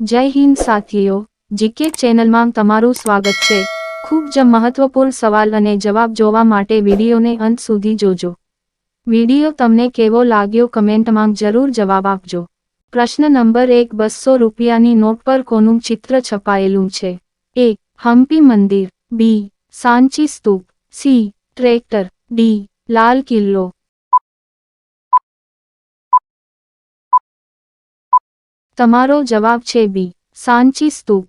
જય હિન્દ સાથીઓ, જીકે ચેનલમાં તમારું સ્વાગત છે. ખૂબ જ મહત્વપૂર્ણ સવાલ અને જવાબ જોવા માટે વિડીયોને અંત સુધી જોજો. વીડિયો તમને કેવો લાગ્યો કમેન્ટમાં જરૂર જવાબ આપજો. પ્રશ્ન નંબર એક, બસો રૂપિયાની નોટ પર કોનું ચિત્ર છપાયેલું છે? એ હમ્પી મંદિર. બી, સાંચી સ્તૂપ. C, tractor. D, Lal Qila. તમારો જવાબ છે બી. સાંચી સ્તૂપ.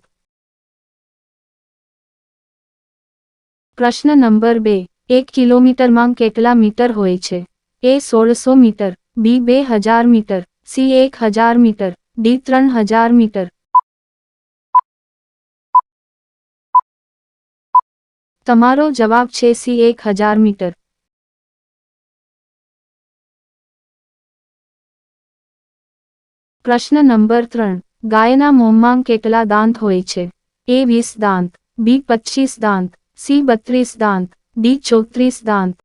પ્રશ્ન નંબર બે. એક કિલોમીટરમાં કેટલા મીટર હોય છે? એ સોળસો મીટર, બી બે હજાર મીટર, સી એક હજાર મીટર, ડી ત્રણ હજાર મીટર. તમારો જવાબ છે સી એક હજાર મીટર. પ્રશ્ન નંબર ત્રણ. ગાયના મોંમાં કેટલા દાંત હોય છે? એ વીસ દાંત, બી પચીસ દાંત, સી બત્રીસ દાંત, ડી ચોત્રીસ દાંત.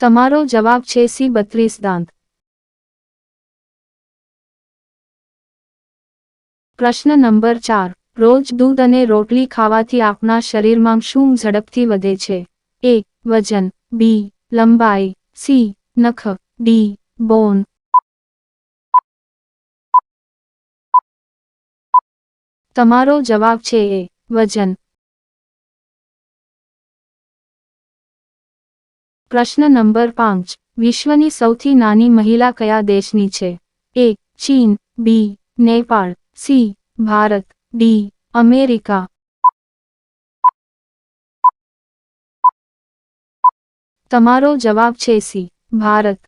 તમારો જવાબ છે સી બત્રીસ દાંત. પ્રશ્ન નંબર ચાર. રોજ દૂધ અને રોટલી ખાવાથી આપણા શરીરમાં શું ઝડપથી વધે છે? એ, વજન, બી, લંબાઈ, સી નખ, ડી, બોન. તમારો જવાબ છે એ, વજન. પ્રશ્ન નંબર પાંચ. વિશ્વની સૌથી નાની મહિલા કયા દેશની છે? એ, ચીન, B, Nepal, C, Bharat, D, America. તમારો જવાબ છે સી. ભારત.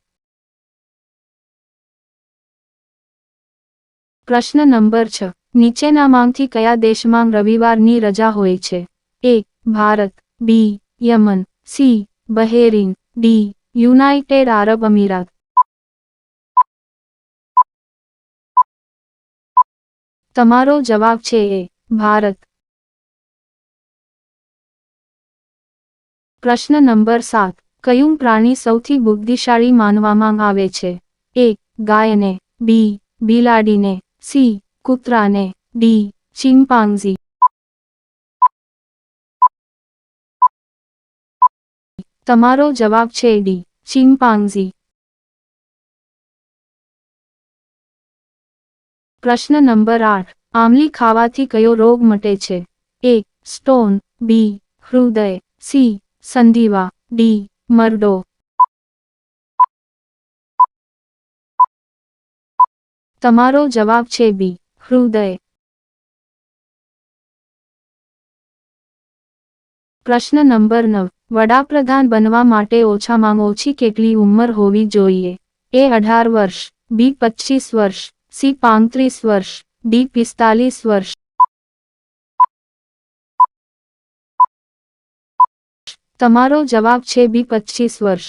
પ્રશ્ન નંબર છ. નીચેનામાંથી કયા દેશમાં રવિવારની રજા હોય છે? A. Bharat. B. Yemen. C. Bahrain. D. United Arab Emirates. તમારો જવાબ છે એ. ભારત. પ્રશ્ન નંબર સાત. કયું પ્રાણી સૌથી બુદ્ધિશાળી માનવામાં આવે છે? એ, ગાયને, બી, બિલાડીને, સી, કૂતરાને, ડી ચિમ્પાન્ઝી તમારો જવાબ છે ડી ચિમ્પાન્ઝી પ્રશ્ન નંબર આઠ આમલી ખાવાથી કયો રોગ મટે છે? એ, સ્ટોન, બી, હૃદય, સી, સંધિવા, ડી મરડો તમારો જવાબ છે બી હૃદય પ્રશ્ન નંબર નવ વડાપ્રધાન બનવા માટે ઓછામાં ઓછી કેટલી ઉંમર હોવી જોઈએ એ અઢાર વર્ષ બી પચીસ વર્ષ સી પાંત્રીસ વર્ષ ડી પિસ્તાલીસ વર્ષ તમારો જવાબ છે બી પચીસ વર્ષ.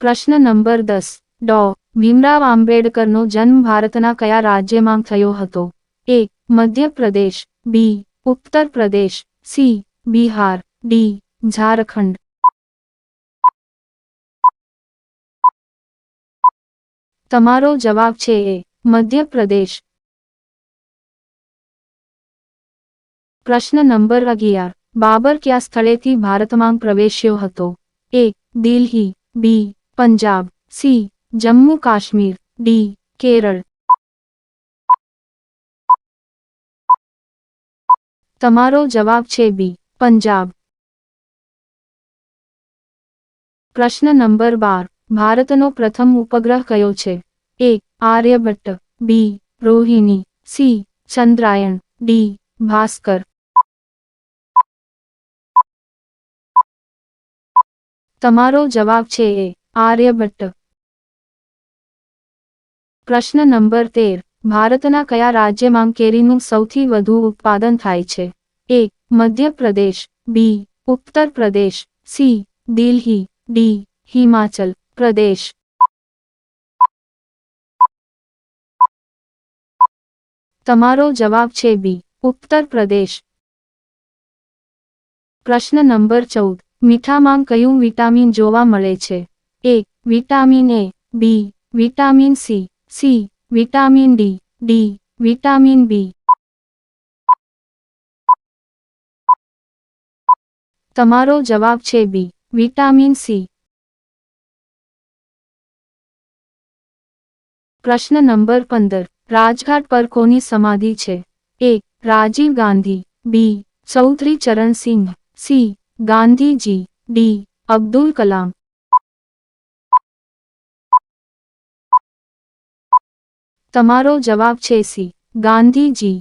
પ્રશ્ન નંબર દસ. ડો. ભીમરાવ આંબેડકરનો જન્મ ભારતના કયા રાજ્યમાં થયો હતો? એ. મધ્યપ્રદેશ. બી. ઉત્તર પ્રદેશ સી. બિહાર. ડી. ઝારખંડ. તમારો જવાબ છે એ. મધ્યપ્રદેશ. પ્રશ્ન નંબર અગિયાર. બાબર કયા સ્થળેથી ભારતમાં પ્રવેશ્યો હતો? A, Delhi, B, Punjab, C, Jammu Kashmir, D, Kerala. તમારો જવાબ છે બી, પંજાબ. પ્રશ્ન નંબર બાર. ભારતનો પ્રથમ ઉપગ્રહ કયો છે? A, Aryabhata, B, Rohini, C, Chandrayaan, D, Bhaskara. તમારો જવાબ છે એ આર્યભટ્ટ પ્રશ્ન નંબર તેર, ભારતના કયા રાજ્યમાં કેરીનું સૌથી વધુ ઉત્પાદન થાય છે? એ, મધ્યપ્રદેશ, બી ઉત્તર પ્રદેશ સી, દિલ્હી, ડી, હિમાચલ પ્રદેશ. તમારો જવાબ છે બી ઉત્તર પ્રદેશ પ્રશ્ન નંબર ચૌદ મીઠામાં કયું વિટામિન જોવા મળે છે? A, vitamin A, B, vitamin C C, vitamin D D, vitamin B. તમારો જવાબ છે બી, વિટામિન સી. પ્રશ્ન નંબર પંદર, રાજઘાટ પર કોની સમાધિ છે? A, Rajiv Gandhi, B, Chaudhary Charan Singh C Gandhiji D Abdul Kalam તમારો જવાબ છે સી ગાંધીજી